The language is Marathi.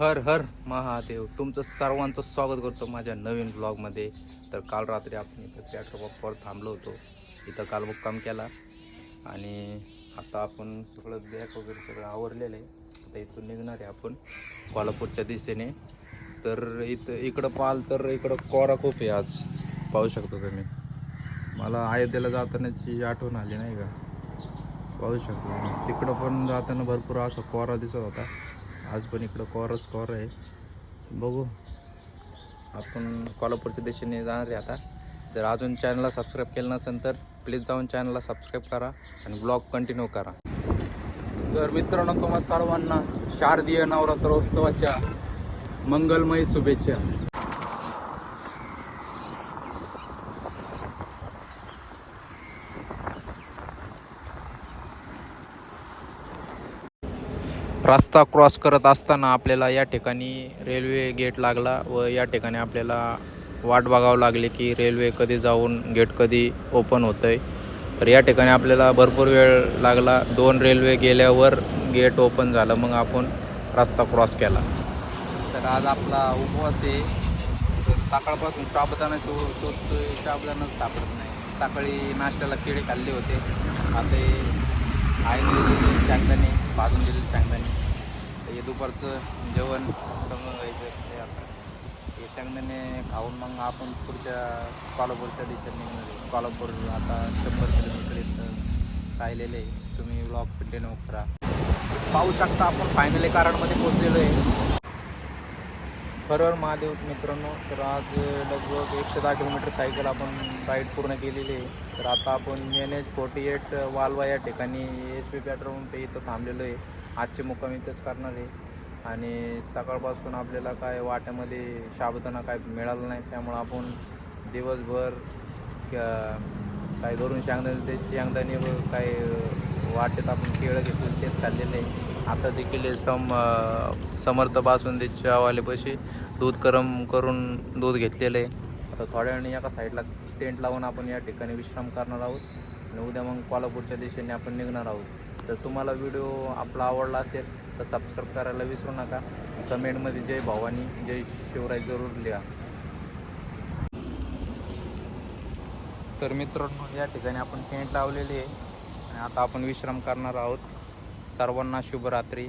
हर हर महादेव तुमचं सर्वांचं स्वागत करतो माझ्या नवीन ब्लॉगमध्ये तर काल रात्री आपण इथं पेट्रोल पंपावर थांबलो होतो. इथं काल मुक्काम केला. आणि आता आपण सगळं बॅग वगैरे सगळं आवरलेलं आहे. आता इथून निघणार आहे आपण कोल्हापूरच्या दिशेने. तर इथं इकडं पाहाल तर इकडं कोरा खूप आहे आज. पाहू शकतो तुम्ही. मला अयोध्येला जातानाची आठवण आली नाही का? पाहू शकतो तिकडं पण जाताना भरपूर असा कोरा दिसत होता. आज पण इकडं कॉरच कॉर आहे. बघू. आपण कोल्हापूरच्या दिशेने जाणार आहे आता. जर अजून चॅनलला सबस्क्राईब केलं नसेल तर प्लीज जाऊन चॅनलला सबस्क्राईब करा आणि ब्लॉग कंटिन्यू करा. तर मित्रांनो तुम्हा सर्वांना शारदीय नवरात्रोत्सवाच्या मंगलमय शुभेच्छा. रस्ता क्रॉस करत असताना आपल्याला या ठिकाणी रेल्वे गेट लागला व या ठिकाणी आपल्याला वाट बघावं लागली की रेल्वे कधी जाऊन गेट कधी ओपन होतं आहे तर या ठिकाणी आपल्याला भरपूर वेळ लागला. दोन रेल्वे गेल्यावर गेट ओपन झालं. मग आपण रस्ता क्रॉस केला. तर आज आपला उपवास आहे. सकाळपासून साबुदाणा शो शोधतोय. साबुदाणाच सापडत नाही. सकाळी नाश्त्याला केळे खाल्ले होते. आता आईने चांगल्याने काढून भाजून दिलेली शेंगदाणे तर हे दुपारचं जेवण समजून घ्यायचं ते आता. हे शेंगदाणे खाऊन मग आपण पुढच्या कोल्हापूरच्या दिशेने निघणार आहे. कोल्हापूर आता शंभर किलोमीटर इथं राहिलेले आहे. तुम्ही ब्लॉग कंटिन्यू करा. पाहू शकता आपण फायनली कराडमध्ये पोचलेलो आहे. हरहर महादेव मित्रांनो तर आज लगभग एकशे दहा किलोमीटर सायकल आपण राईड पूर्ण केलेली आहे. तर आता आपण N H forty eight Walwa या ठिकाणी एस पी पेट्रोल ते इथं थांबलेलो आहे. आजचे मुक्काम इथंच करणार आहे. आणि सकाळपासून आपल्याला काय वाट्यामध्ये शाबदाना काय मिळालं नाही त्यामुळं आपण दिवसभर काय धरून शेंगदाणे ते शेंगदाणे काय वाटेत आपण केळं घेतलं तेच खाल्लेलं आहे. आता देखील सम समर्थ बासुंदीच्या पैसे दूध गरम करून दूध घेतलेलं आहे. आता थोड्या वेळाने एका साईडला टेंट लावून आपण या ठिकाणी विश्राम करणार आहोत. आणि उद्या मग कोल्हापूरच्या दिशेने आपण निघणार आहोत. तर तुम्हाला व्हिडिओ आपला आवडला असेल तर सबस्क्राईब करायला विसरू नका. कमेंटमध्ये जय भवानी जय शिवराय जरूर लिहा. तर मित्रांनो या ठिकाणी आपण टेंट लावलेली आहे. आता आपण विश्राम करणार आहोत. सर्वांना शुभरात्री.